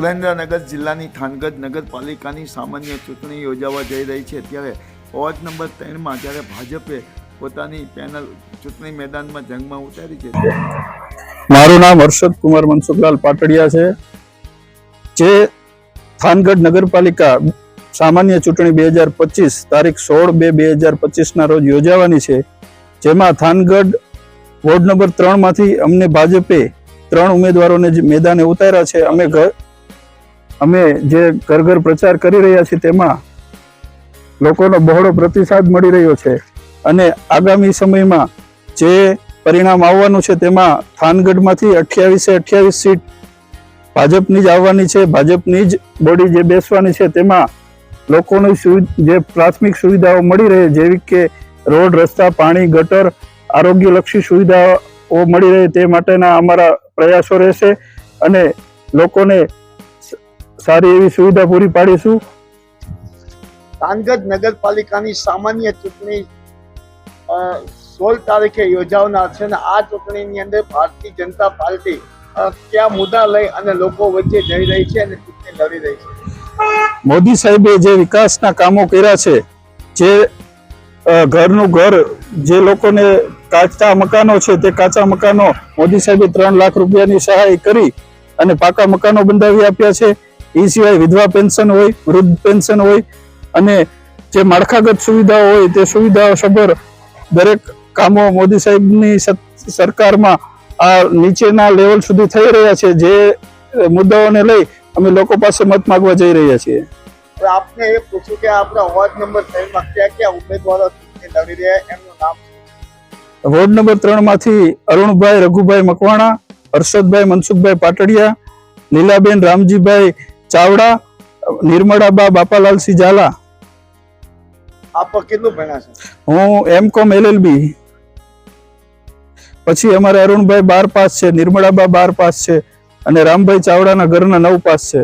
સુરેન્દ્રનગર જિલ્લાની થાનગઢ નગરપાલિકાની સામાન્ય ચૂંટણી યોજાવા જઈ રહી છે. ત્યારે વોર્ડ નંબર ત્રણમાં જ્યારે ભાજપે પોતાની પેનલ ચૂંટણી મેદાનમાં જંગમાં ઉતારી છે. મારું નામ હર્ષદ કુમાર મનસુખલાલ પાટડિયા છે. જે થાનગઢ નગરપાલિકા સામાન્ય ચૂંટણી બે હજાર પચીસ તારીખ સોળ બે બે હજાર પચીસના રોજ યોજાવાની છે. જેમાં થાનગઢ વોર્ડ નંબર ત્રણમાંથી અમને ભાજપે ત્રણ ઉમેદવારોને મેદાને ઉતાર્યા છે. અમે અમે જે ઘર ઘર પ્રચાર કરી રહ્યા છીએ તેમાં લોકોનો બહોળો પ્રતિસાદ મળી રહ્યો છે. અને આગામી સમયમાં જે પરિણામ આવવાનું છે તેમાં થાનગઢમાંથી અઠ્યાવીસે અઠ્યાવીસ સીટ ભાજપની જ આવવાની છે. ભાજપની જ બોડી જે બેસવાની છે તેમાં લોકોની જે પ્રાથમિક સુવિધાઓ મળી રહે, જેવી કે રોડ, રસ્તા, પાણી, ગટર, આરોગ્યલક્ષી સુવિધાઓ મળી રહે તે માટેના અમારા પ્રયાસો રહેશે. અને લોકોને સારી એવી સુવિધા પૂરી પાડીશું. થાનગઢ નગરપાલિકાની સામાન્ય ચૂંટણી સોળ તારીખે યોજાવનાર છે અને આ ચૂંટણીની અંદર ભારતીય જનતા પાર્ટી કયા મુદ્દા લઈ અને લોકો વચ્ચે જઈ રહી છે અને ચૂંટણી લડી રહી છે. મોદી સાહેબે જે વિકાસના કામો કર્યા છે જે ઘરનું ઘર જે લોકોને કાચા મકાનો છે તે કાચા મકાનો મોદી સાહેબે ત્રણ લાખ રૂપિયાની સહાય કરી અને પાકા મકાનો બંધાવી આપ્યા છે. એ સિવાય વિધવા પેન્શન હોય વૃદ્ધ પેન્શન હોય અને જે માળખાગત સુવિધાઓ હોય તે સુવિધાઓ સભર દરેક કામો મોદી સાહેબની સરકારમાં આ નીચેના લેવલ સુધી થઈ રહ્યા છે. જે મુદ્દાઓને લઈ અમે લોકો પાસે મત માંગવા જઈ રહ્યા છીએ. આપને એ પૂછ્યું કે આપણા વોર્ડ નંબર ત્રણમાં ક્યાં ક્યાં ઉમેદવારો લડી રહ્યા એમનું નામ વોર્ડ નંબર ત્રણમાંથી અરુણભાઈ રઘુભાઈ મકવાણા હર્ષદભાઈ મનસુખભાઈ પાટડિયા લીલાબેન રામજીભાઈ ચાવડા નિર્મળાબા બાપાલાલસિંહ ઝાલા. આપ કેટલું ભણ્યા છે? હું એમ કોમ એલએલબી પછી અમારે અરુણભાઈ બાર પાસ છે નિર્મળાબા બાર પાસ છે અને રામભાઈ ચાવડાના ઘરના નવ પાસ છે.